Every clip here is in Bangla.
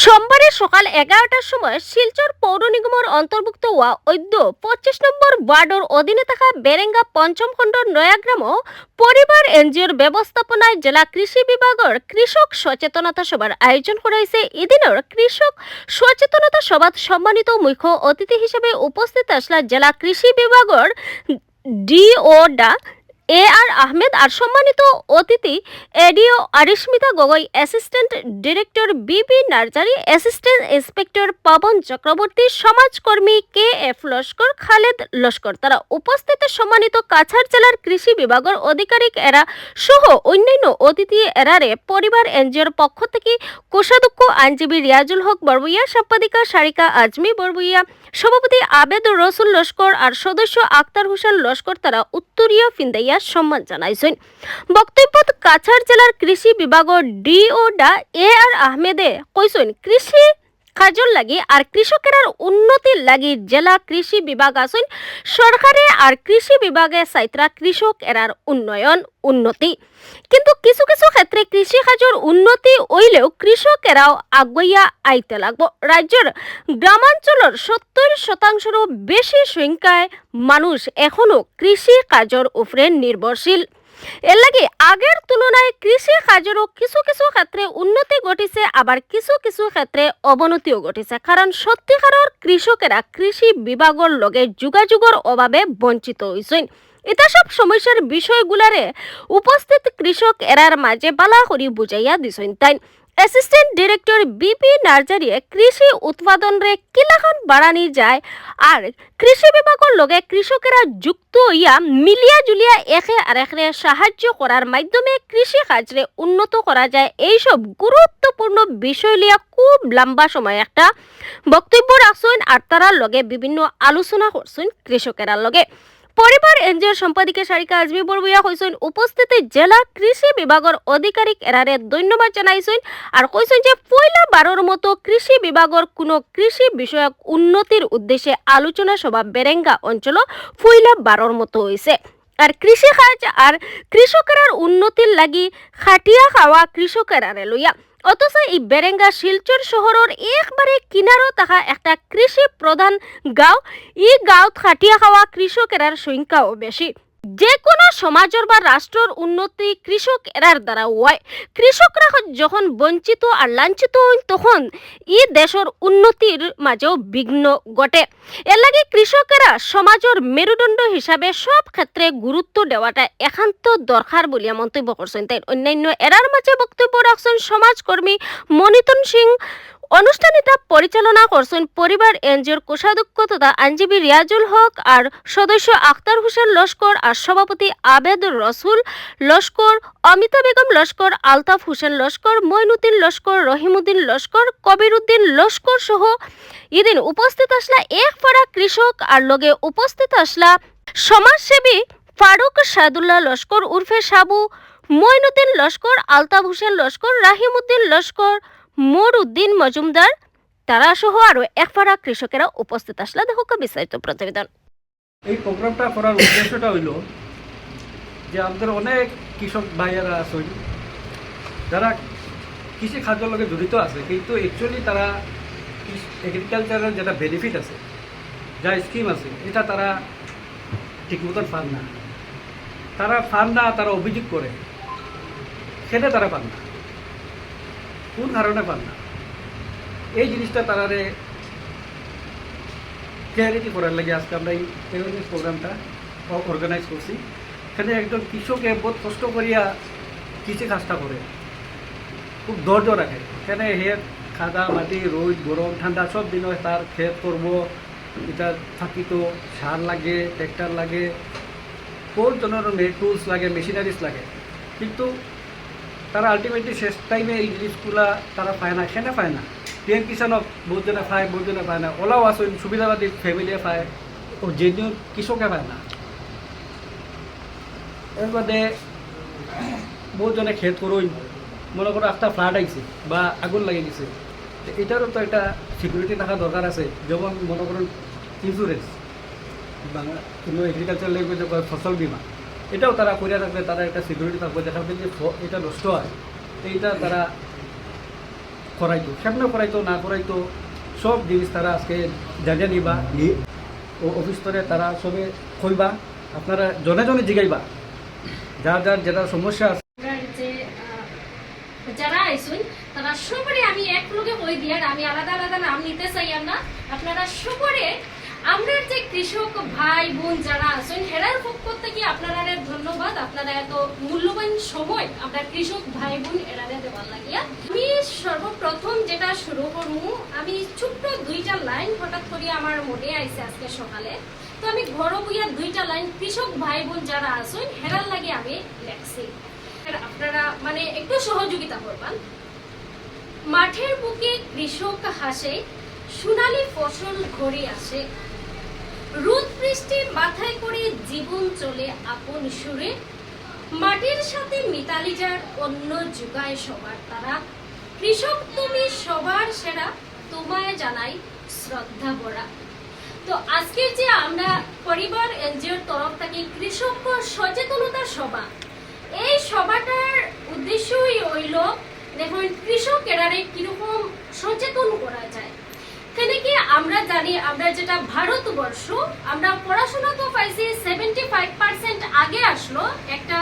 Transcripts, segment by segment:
সোমবারে সকাল এগারোটার সময় শিলচর পৌর নিগমের অন্তর্ভুক্ত হওয়া অদ্য পঁচিশ নম্বর ওয়ার্ডের অধীনে থাকা বেরেঙ্গা পঞ্চম খণ্ডর নয়াগ্রাম পরিবার এনজিওর ব্যবস্থাপনায় জেলা কৃষি বিভাগের কৃষক সচেতনতা সভার আয়োজন করা হয়েছে এদিনের কৃষক সচেতনতা সভাত সম্মানিত মুখ্য অতিথি হিসেবে উপস্থিত আসলা জেলা কৃষি বিভাগের ডিও ডা এ আর আহমেদ আর সম্মানিত অতিথি ADO Arismita Gogoi, assistant director BB Narzary, assistant inspector Pawan Chakraborty, সমাজকর্মী কে এফ লস্কর, খালেদ লস্কর। তারা উপস্থিত সম্মানিত কাছাড় জেলার কৃষি বিভাগের আধিকারিক এরা সহ অন্যান্য অতিথি এরারে পরিবার এনজিওর পক্ষ থেকে কোষাধ্যক্ষ আইনজীবী রিয়াজুল হক বরবইয়া সম্পাদিকা সারিকা আজমি বরবইয়া, সভাপতি আবেদ রসুল লস্কর আর সদস্য আক্তার হোসেন লস্কর তারা উত্তরীয় ফিন্দাইয়া সম্মান জানাইছেন। বক্তব্যত কাছাড় জেলার কৃষি বিভাগৰ ডি অ' ডা এ আৰ আহমেদে কইছেন কৃষি কাজর লাগি আর কৃষকের উন্নতির লাগি জেলা কৃষি বিভাগ আছেন সরকারে আর কৃষি বিভাগে সাইত্রা কৃষক এরার উন্নয়ন, উন্নতি। কিন্তু কিছু কিছু ক্ষেত্রে কৃষি কাজর উন্নতি হইলেও কৃষকেরাও আগুইয়া আইতে লাগবো। রাজ্যের গ্রামাঞ্চলের সত্তর শতাংশেরও বেশি সংখ্যায় মানুষ এখনও কৃষি কাজর উপরে নির্ভরশীল। এর লাগে আগের তুলনায় কৃষি কাজেরও কিছু কিছু ক্ষেত্রে উন্নতি ঘটিছে, আবার কিছু কিছু ক্ষেত্রে অবনতিও ঘটিছে। কারণ সত্যিকারের কৃষকেরা কৃষি বিভাগের লগে যোগাযোগের অভাবে বঞ্চিত হয়েছেন এটা সব সমস্যার বিষয়গুলারে উপস্থিত কৃষক এরার মাঝে বালা করি বুঝাইয়া দিছেন তাই অ্যাসিস্ট্যান্ট ডিরেক্টর বিপি নার্জারিয়ে কৃষি উৎপাদন রে কিলাখান বাড়ানি যায়। আর কৃষি বিভাগের লগে কৃষকেরা যুক্ত হইয়া মিলিয়া জুলিয়া একে আর একে সাহায্য করার মাধ্যমে কৃষি কাজরে উন্নত করা যায়। এইসব গুরুত্বপূর্ণ বিষয় লিয়া খুব লম্বা সময় একটা বক্তব্য রাখছেন। আর তারার লগে বিভিন্ন আলোচনা করছেন কৃষকেরার লগে। পরিবার, এনজিওর সম্পাদিকা সারিকা আজমি বড়বইয়া কইছেন উপস্থিতি জেলা কৃষি বিভাগের আধিকারিক এরারে ধন্যবাদ জানাইছেন আর কইছেন যে পয়লা বারোর মতো কৃষি বিভাগের কোনো কৃষি বিষয়ক উন্নতির উদ্দেশ্যে আলোচনা সভা বেরেঙ্গা অঞ্চল পয়লা বারোর মতো হয়েছে আর কৃষি কাজ আর কৃষকের উন্নতির লাগি খাটিয়া খাওয়া কৃষকেরারে লইয়া অথচ এই বেরেঙ্গা শিলচর শহরের একবারে কিনারও থাকা একটা কৃষি প্রধান গাঁও। ই গাঁৱত খাটিয়া খাওয়া কৃষকেরার সংখ্যাও বেশি যে কোনো সমাজের বা রাষ্ট্রের উন্নতি কৃষক এরার দ্বারা হয়। কৃষকরা যখন বঞ্চিত আর লাঞ্ছিত হন তখন ই দেশের উন্নতির মাঝেও বিঘ্ন ঘটে। এর লাগে কৃষকেরা সমাজের মেরুদণ্ড হিসাবে সব ক্ষেত্রে গুরুত্ব দেওয়াটা একান্ত দরকার বলিয়া মন্তব্য করছেন। তাই অন্যান্য এরার মাঝে বক্তব্য রাখছেন সমাজকর্মী মনিতন সিং অনুষ্ঠানিতা পরিচালনা করছেন পরিবার এনজিওর কোষাধ্যক্ষ তথা আইনজীবী রিয়াজুল হক আর সদস্য আক্তার হোসেন লস্কর আর সভাপতি আবেদ রসুল লস্কর, অমিতা বেগম লস্কর, আলতাফ হোসেন লস্কর, মইনুদ্দিন লস্কর রহিমউদ্দিন লস্কর কবির উদ্দিন লস্কর সহ এদিন উপস্থিত আসলা এক পাড়া কৃষক আর লগে উপস্থিত আসলা সমাজসেবী ফারুক সাদুল্লাহ লস্কর, উর্ফে সাবু, মইনুদ্দিন লস্কর, আলতাফ হোসেন লস্কর রাহিমউদ্দিন লস্কর মোর উদ্দিন মজুমদার তারা সহ আরও এক পাড়া কৃষকেরা উপস্থিত আসলা দেখো বিস্তারিত প্রতিবেদন। এই প্রোগ্রামটা করার উদ্দেশ্যটা হইল যে আমাদের অনেক কৃষক ভাইয়েরা আছেন, যারা কৃষি খাদ্যর লগে জড়িত আছে, কিন্তু অ্যাকচুয়ালি তারা এগ্রিকালচারের যেটা বেনিফিট আছে, যা স্কিম আছে, এটা তারা ঠিক মতন পান না। তারা পান না, তারা অভিযোগ করে সেটা তারা পান না। কোন কারণে পান না। এই জিনিসটা তারারে ক্লিয়ারিটি করার লাগে। আজকে আমরা এই অ্যাওয়ারনেস প্রোগ্রামটা অর্গানাইজ করছি। এখানে একজন কৃষকে বহুত কষ্ট করিয়া কৃষি কাজটা করে। খুব ধৈর্য রাখে। এখানে হে খাদা, মাটি, রোদ, গরম, ঠান্ডা সব দিন তার ক্ষেত করব এটা থাকিত সার লাগে ট্রেক্টর লাগে। বহুত ধরনের টুলস লাগে মেশিনারিজ লাগে। কিন্তু তারা আলটিমেটলি শেষ টাইমে এই জিনিসগুলা তারা পায় না। সেনে পায় না? পিএম কিষানক বহুত জনে পায় বহুত জনে পায় না। ওলাও আছে সুবিধাবাদী ফ্যামিলিয়ে পায়। ও জেনুইন কৃষকে পায় না। এর বাদে বহুত জনে খেত করুন মনে করো একটা ফ্লাড আইছে বা আগুন লাগে গেছে এটারও তো একটা সিকিউরিটি থাকা দরকার আছে। যেমন মনে করুন ইন্স্যুরেন্স বাংলা কোনো এগ্রিকালচার ল্যাঙ্গুয়েজে ফসল বিমা। এটাও তারা করে রাখলে তারা একটা সিকিউরিটি থাকবে থেকে যে এটা নষ্ট হয়। এইটা তারা করাইতো। কেমনে করাইতো, না করাইতো, সব জিনিস তারা আজকে জানিয়ে নিবা ও অফিস স্তরে তারা সবে কইবা আপনারা জনে জনে জিগাইবা। যার যার যেটা সমস্যা আছে। যারা আইসুন, তারা সবরে আমি এক লগে কই দিয়ার আমি আলাদা আলাদা নাম নিতে চাই না আপনারা সবরে আমরা যে কৃষক ভাই, বোন যারা আছেন, হেরার পক্ষ থেকে আপনারা ধন্যবাদ। আপনারা এত মূল্যবান সময় আমরা কৃষক ভাই, বোন এরারে দেওয়ার লাগিয়া। আমি সর্বপ্রথম যেটা শুরু করব, আমি ছোট্ট দুইটা লাইন হঠাৎ করে আমার মনে আইছে আজকে সকালে। তো আমি ঘর বইয়া দুইটা লাইন কৃষক ভাই, বোন যারা আছেন, হেরার লাগে আমি লেখছি। আপনারা মানে একটু সহযোগিতা করবেন। মাঠের বুকে কৃষক হাসে, সোনালী ফসল ঘরে আসে। রোদ বৃষ্টি মাথায় করে জীবন চলে আপন সুরে। মাটির সাথে মিতালি যার অন্য যুগায় সবার তারা। কৃষক তুমি সবার সেরা, তোমায় জানাই শ্রদ্ধা বড়া তো আজকের যে আমরা পরিবার এনজিওর তরফ থেকে কৃষক সচেতনতা সভা, এই সভাটার উদ্দেশ্যই হইল, দেখুন কৃষক এরারে কীরকম সচেতন করা যায়। এখানে কি আমরা জানি, আমরা যেটা ভারতবর্ষ, আমরা পড়াশোনা তো পাইছি সেভেন্টি ফাইভ পার্সেন্ট আগে আসলো। একটা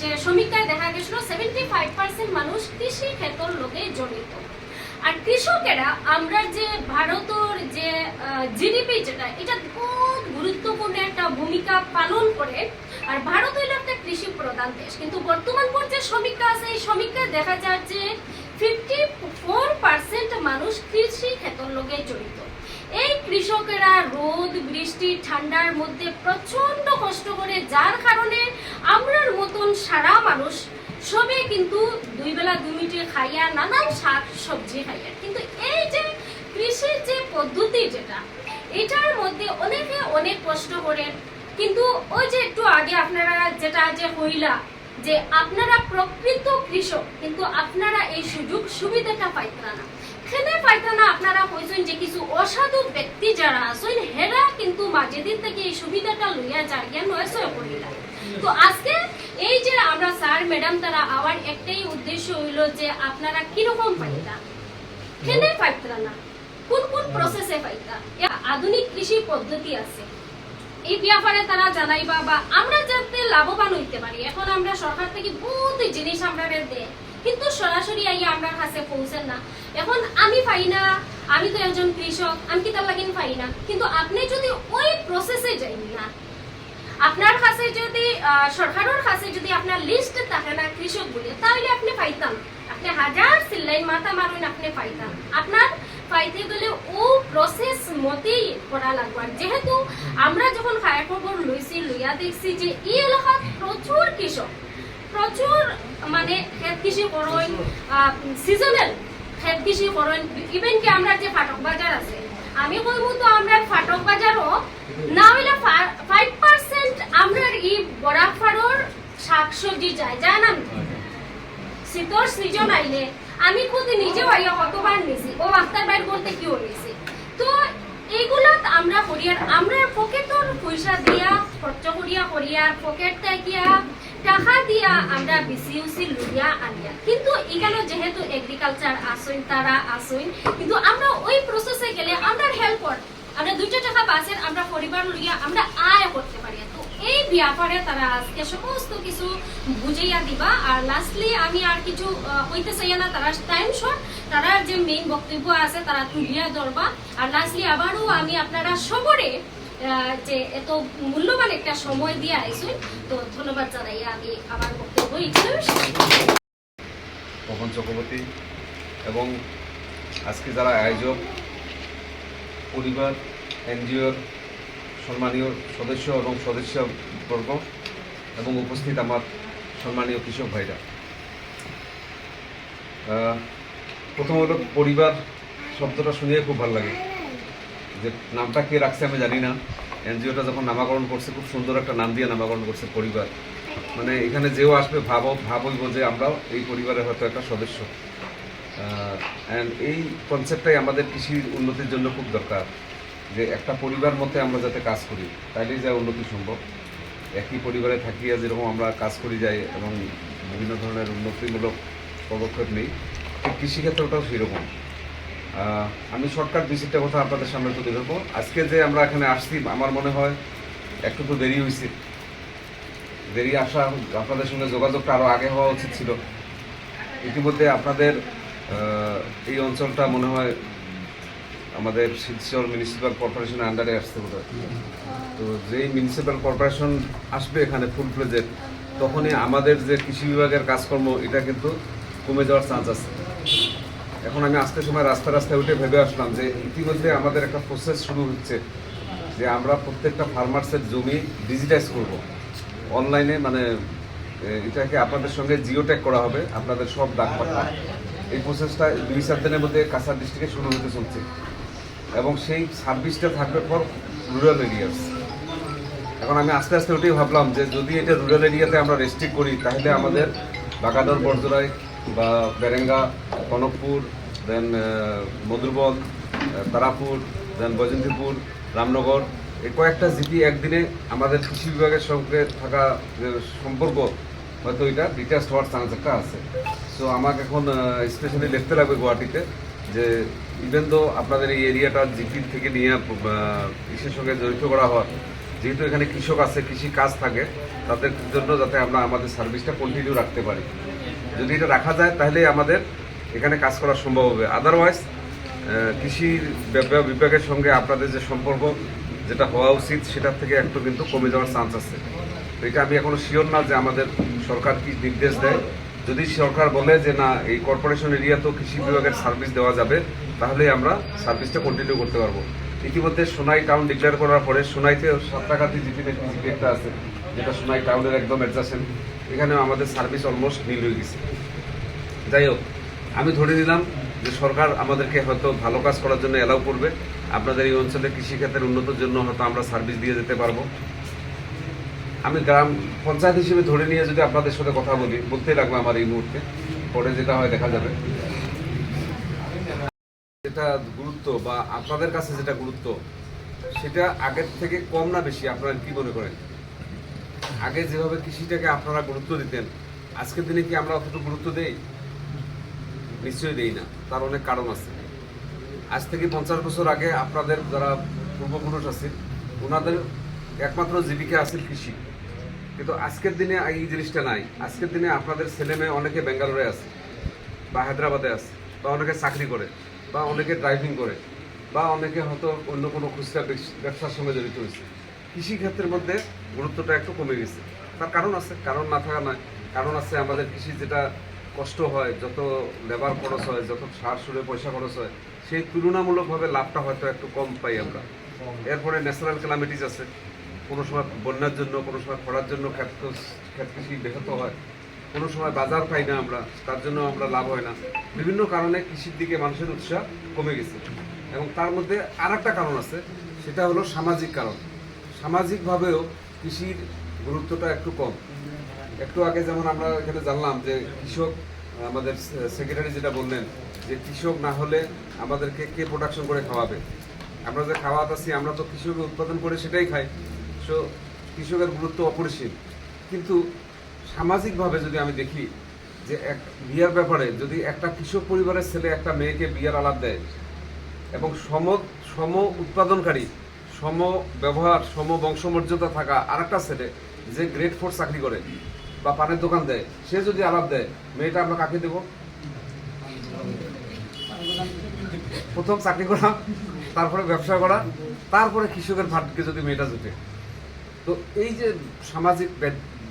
যে সমীক্ষায় দেখা গেছিল সেভেন্টি ফাইভ পার্সেন্ট মানুষ কৃষি ক্ষেত্রের লোকে জড়িত। আর কৃষকেরা আমরা যে ভারতের যে জিডিপি যেটা, এটা খুব গুরুত্বপূর্ণ একটা ভূমিকা পালন করে। আর ভারত হইল একটা কৃষি প্রধান দেশ। কিন্তু বর্তমান পর্যায়ে সমীক্ষা আছে, এই সমীক্ষায় দেখা যায় যে ফিফটি ফোর পার্সেন্ট মানুষ কৃষি ক্ষেত্রের লগে জড়িত। এই কৃষকেরা রোদ, বৃষ্টি, ঠান্ডার মধ্যে প্রচণ্ড কষ্ট করে, যার কারণে আমরার মতন সারা মানুষ সবে কিন্তু দুই বেলা দুই মিনিটে খাইয়া নানান শাক, সবজি খাইয়া। কিন্তু এই যে কৃষির যে পদ্ধতি যেটা, এটার মধ্যে অনেকে অনেক কষ্ট করেন। কিন্তু ওই যে একটু আগে আপনারা যেটা যে হইলা যে আপনারা প্রকৃত কৃষক, কিন্তু আপনারা এই সুযোগ সুবিধাটা পাইতেন না। এখানে পাইতেন না আপনারা কইছেন যে কিছু অসাধু ব্যক্তি যারা আছেন, হেরা কিন্তু মাঝে দিন থেকে এই সুবিধাটা লইয়া যাইয়া নয়সয় করিলা তো আজকে এই যে আমরা স্যার, ম্যাডাম তারা আবার একটাই উদ্দেশ্য হইল যে আপনারা কীরকম পাইতা? কেনে পাইতরা না। কোন কোন প্রসেসে পাইতা? আধুনিক কৃষি পদ্ধতি আছে। এই ব্যাপারে তারা জানাইবা বা আমরা যাতে লাভবান হইতে পারি। এখন আমরা সরকার থেকে বহুত জিনিস আমরা দেয় কিন্তু সরাসরি আইয়া আমরা কাছে পৌঁছেন না। এখন আমি পাই না, আমি তো একজন কৃষক, আমি কি তার লাগিন পাই না? কিন্তু আপনি যদি ওই প্রসেসে যাই না, আপনার কাছে যদি সরকারের কাছে যদি আপনার লিস্ট থাকে না কৃষক বলে তাহলে আপনি পাইতাম। আপনি হাজার সিল্লাই মাথা মারুন আপনি পাইতাম। আপনার পাইতে গেলে ও প্রসেস মতেই করা লাগবে। যেহেতু আমরা যখন খায়া খবর লইছি, লইয়া দেখছি যে এই এলাকাত প্রচুর কৃষক, প্রচুর মানে খেত কৃষি করেন সিজনাল খেত কৃষি করেন ইভেন কি আমরা যে ফাটক বাজার আছে, আমি কইব তো আমরা ফাটক বাজারও না হইলে ফাইভ পার্সেন্ট আমরা এই বরাফারর শাকসবজি যায় আইলে, আমি খুদ নিছি। ও বাইর তো আমরা করিয়ার, আমরা পয়সা দিয়া, খরচ করিয়া পকেট টাকা দিয়া আমরা বিসি উসি লইয়া আনিয়া। কিন্তু এখানে যেহেতু এগ্রিকালচার আসইন তারা আসইন কিন্তু আমরা ওই প্রসেসে গেলে আমরা হেল্পর আমরা দুইটা টাকা বাঁচেন আমরা পরিবার আমরা আয় করতে পারি। এই ব্যাপারে তারা আজকে সমস্ত কিছু বুঝাইয়া দিবা। আর লাস্টলি আমি আর কিছু হইতে চাই না, তারা টাইম শর্ট তারা যে মেইন বক্তব্য আছে, তারা তুলিয়া ধরবা। আর লাস্টলি আবারও আমি আপনারা সবরে যে এত মূল্যবান একটা সময় দিয়ে আইসুন, তো ধন্যবাদ জানাই আমি আমার বক্তব্য এখানে শেষ চক্রবর্তী এবং আজকে যারা আয়োজক, পরিবার, এনজিওর সম্মানীয় সদস্য এবং সদস্যবর্গ এবং উপস্থিত আমার সম্মানীয় কৃষক ভাইরা। প্রথম হলো পরিবার শব্দটা শুনিয়ে খুব ভালো লাগে। যে নামটা কে রাখছে আমি জানি না। এনজিওটা যখন নামাকরণ করছে, খুব সুন্দর একটা নাম দিয়ে নামাকরণ করছে পরিবার। মানে এখানে যেও আসবে ভাব ভাবইব যে আমরাও এই পরিবারের হয়তো একটা সদস্য। অ্যান্ড এই কনসেপ্টটাই আমাদের কৃষির উন্নতির জন্য খুব দরকার। যে একটা পরিবার মধ্যে আমরা যাতে কাজ করি, তাইলেই যা উন্নতি সম্ভব। একই পরিবারে থাকিয়া যেরকম আমরা কাজ করি যাই এবং বিভিন্ন ধরনের উন্নতিমূলক পদক্ষেপ নিই, ঠিক কৃষিক্ষেত্রটাও সেরকম। আমি শর্টকাট ভিজিটটা কথা আপনাদের সামনে তুলে ধরবো। আজকে যে আমরা এখানে আসছি, আমার মনে হয় একটু তো দেরি হয়েছে দেরি আসা, আপনাদের সঙ্গে যোগাযোগটা আরও আগে হওয়া উচিত ছিল। ইতিমধ্যে আপনাদের এই অঞ্চলটা মনে হয় আমাদের শিলচর মিউনিসিপ্যাল কর্পোরেশনের আন্ডারে আসতে হয়। তো যেই মিউনিসিপ্যাল কর্পোরেশন আসবে এখানে ফুল প্লেজের তখনই আমাদের যে কৃষি বিভাগের কাজকর্ম, এটা কিন্তু কমে যাওয়ার চান্স আছে। এখন আমি আসতে সময় রাস্তা রাস্তায় উঠে ভেবে আসলাম যে ইতিমধ্যে আমাদের একটা প্রসেস শুরু হচ্ছে, যে আমরা প্রত্যেকটা ফার্মার্সের জমি ডিজিটাইজ করব। অনলাইনে মানে এটাকে আপনাদের সঙ্গে জিও ট্যাগ করা হবে, আপনাদের সব ডাক পাঠা। এই প্রসেসটা দুই চার দিনের মধ্যে কাছাড় ডিস্ট্রিক্টে শুরু হতে চলছে। এবং সেই সার্ভিসটা থাকবে পর রুরাল এরিয়াস এখন আমি আস্তে আস্তে ওটাই ভাবলাম যে যদি এটা রুরাল এরিয়াতে আমরা রেস্ট্রিক্ট করি, তাহলে আমাদের বাগাদর বর্জরাই বা বেরেঙ্গা, কনকপুর দেন মধুরবন তারাপুর দেন বৈজন্তীপুর রামনগর, এই কয়েকটা জিপি একদিনে আমাদের কৃষি বিভাগের সঙ্গে থাকা যে সম্পর্ক, হয়তো এটা ডিটাচ হওয়ার চান্স একটা আছে। সো আমাকে এখন স্পেশালি লিখতে লাগবে গুয়াহাটিতে যে ইভেন তো আপনাদের এই এরিয়াটা জিপির থেকে নিয়ে কৃষির সঙ্গে জড়িত করা হয়, যেহেতু এখানে কৃষক আছে, কৃষি কাজ থাকে, তাদের জন্য যাতে আমরা আমাদের সার্ভিসটা কন্টিনিউ রাখতে পারি। যদি এটা রাখা যায় তাহলে আমাদের এখানে কাজ করা সম্ভব হবে। আদারওয়াইজ কৃষি বিভাগ- বিভাগের সঙ্গে আপনাদের যে সম্পর্ক যেটা হওয়া উচিত, সেটার থেকে একটু কিন্তু কমে যাওয়ার চান্স আছে। এটা আমি এখনও শিওর না যে আমাদের সরকার কি নির্দেশ দেয়। যদি সরকার বলে যে না, এই কর্পোরেশন এরিয়া তো কৃষি বিভাগের সার্ভিস দেওয়া যাবে তাহলে আমরা সার্ভিসটা কন্টিনিউ করতে পারব। ইতিমধ্যে সোনাই টাউন ডিক্লেয়ার করার পরে সোনাইতে সাতটাকাতি জিপি জিপি একটা আছে, যেটা সোনাই টাউনের একদম অ্যাডজাসেন্ট এখানেও আমাদের সার্ভিস অলমোস্ট নীল হয়ে গেছে। যাই হোক, আমি ধরে নিলাম যে সরকার আমাদেরকে হয়তো ভালো কাজ করার জন্য অ্যালাউ করবে। আপনাদের এই অঞ্চলে কৃষিক্ষেত্রের উন্নতির জন্য হয়তো আমরা সার্ভিস দিয়ে যেতে পারব। আমি গ্রাম পঞ্চায়েত হিসেবে ধরে নিয়ে যদি আপনাদের সাথে কথা বলি, বলতেই লাগবে আমার এই মুহূর্তে। পরে যেটা হয় দেখা যাবে। যেটা গুরুত্ব বা আপনাদের কাছে যেটা গুরুত্ব, সেটা আগের থেকে কম না বেশি? আপনারা কি মনে করেন? আগে যেভাবে কৃষিটাকে আপনারা গুরুত্ব দিতেন, আজকের দিনে কি আমরা অতটুকু গুরুত্ব দেই? নিশ্চয়ই দেই না, তার অনেক কারণ আছে। আজ থেকে পঞ্চাশ বছর আগে আপনাদের যারা পূর্বপুরুষ আছে ওনাদের একমাত্র জীবিকা আছে কৃষি। কিন্তু আজকের দিনে এই জিনিসটা নাই। আজকের দিনে আপনাদের ছেলে মেয়ে অনেকে বেঙ্গালোরে আছে, বা হায়দ্রাবাদে আছে, বা অনেকে চাকরি করে। বা অনেকে ড্রাইভিং করে, বা অনেকে হয়তো অন্য কোনো খুচরা ব্যবসার সঙ্গে জড়িত হয়েছে। কৃষিক্ষেত্রের মধ্যে গুরুত্বটা একটু কমে গেছে। তার কারণ আছে, কারণ না থাকা নয়। কারণ আছে আমাদের কৃষি যেটা কষ্ট হয়, যত লেবার খরচ হয়, যত সার সুরে পয়সা খরচ হয়, সেই তুলনামূলকভাবে লাভটা হয়তো একটু কম পাই আমরা। এরপরে ন্যাচারাল ক্যালামিটিস আছে। কোনো সময় বন্যার জন্য, কোনো সময় খরার জন্য ক্ষেত ক্ষেত কৃষি ব্যাহত হয়। কোনো সময় বাজার পাই না আমরা, তার জন্য আমরা লাভ হয় না। বিভিন্ন কারণে কৃষির দিকে মানুষের উৎসাহ কমে গেছে। এবং তার মধ্যে আর একটা কারণ আছে, সেটা হলো সামাজিক কারণ। সামাজিকভাবেও কৃষির গুরুত্বটা একটু কম। একটু আগে যেমন আমরা এখানে জানলাম যে কৃষক, আমাদের সেক্রেটারি যেটা বললেন, যে কৃষক না হলে আমাদেরকে কে প্রোডাকশন করে খাওয়াবে? আমরা যে খাওয়াতাছি আমরা তো কৃষক উৎপাদন করে সেটাই খাই। সো কৃষকের গুরুত্ব অপরিসীম। কিন্তু সামাজিকভাবে যদি আমি দেখি যে এক বিয়ার ব্যাপারে যদি একটা কৃষক পরিবারের ছেলে একটা মেয়েকে বিয়ার আলাপ দেয় এবং সম সম উৎপাদনকারী, সম ব্যবহার, সম বংশমর্যাদা থাকা আরেকটা ছেলে যে গ্রেড ফোর চাকরি করে বা পানের দোকান দেয়, সে যদি আলাপ দেয়, মেয়েটা আমরা কাকে দেব? প্রথম চাকরি করা, তারপরে ব্যবসা করা, তারপরে কৃষকের ভাটকে যদি মেয়েটা জুটে। তো এই যে সামাজিক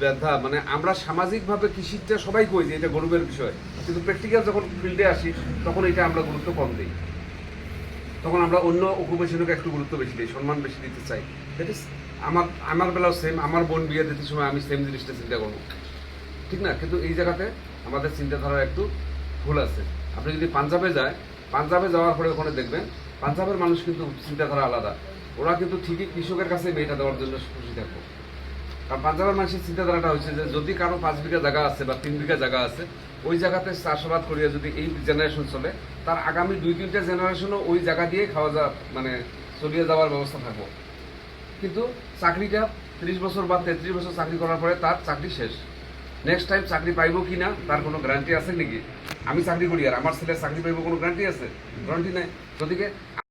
ব্যাধা মানে আমরা সামাজিকভাবে কৃষিটা সবাই কই যে এটা গরিবের বিষয়? কিন্তু প্র্যাকটিক্যাল যখন ফিল্ডে আসি, তখন এটা আমরা গুরুত্ব কম দিই। তখন আমরা অন্য অকুপেশনকে একটু গুরুত্ব বেশি দিই, সম্মান বেশি দিতে চাই। দ্যাট ইজ আমার আমার বেলাও সেম আমার বোন বিয়ে দিতে সময় আমি সেম জিনিসটা চিন্তা করব। ঠিক না? কিন্তু এই জায়গাতে আমাদের চিন্তাধারা একটু ভুল আছে। আপনি যদি পাঞ্জাবে যায়, পাঞ্জাবে যাওয়ার পরে ওখানে দেখবেন, পাঞ্জাবের মানুষ কিন্তু চিন্তাধারা আলাদা। ওরা কিন্তু ঠিকই কৃষকের কাছে মেয়েটা দেওয়ার জন্য খুশি থাকব কারণ পাঞ্জাবের মানুষের চিন্তাধারাটা হচ্ছে যে যদি কারও পাঁচ বিঘা জায়গা আছে বা তিন বিঘা জায়গা আছে, ওই জায়গাতে চাষাবাদ করিয়া যদি এই জেনারেশন চলে, তার আগামী দুই তিনটা জেনারেশনও ওই জায়গা দিয়ে খাওয়া যা মানে চলিয়ে যাওয়ার ব্যবস্থা থাকব। কিন্তু চাকরিটা ত্রিশ বছর বা তেত্রিশ বছর চাকরি করার পরে তার চাকরি শেষ। নেক্সট টাইম চাকরি পাইব কি না তার কোনো গ্যারান্টি আছে নাকি? আমি চাকরি করি আর আমার ছেলের চাকরি পাইব কোনো গ্যারান্টি আছে? গ্যারান্টি নাই। গতিকে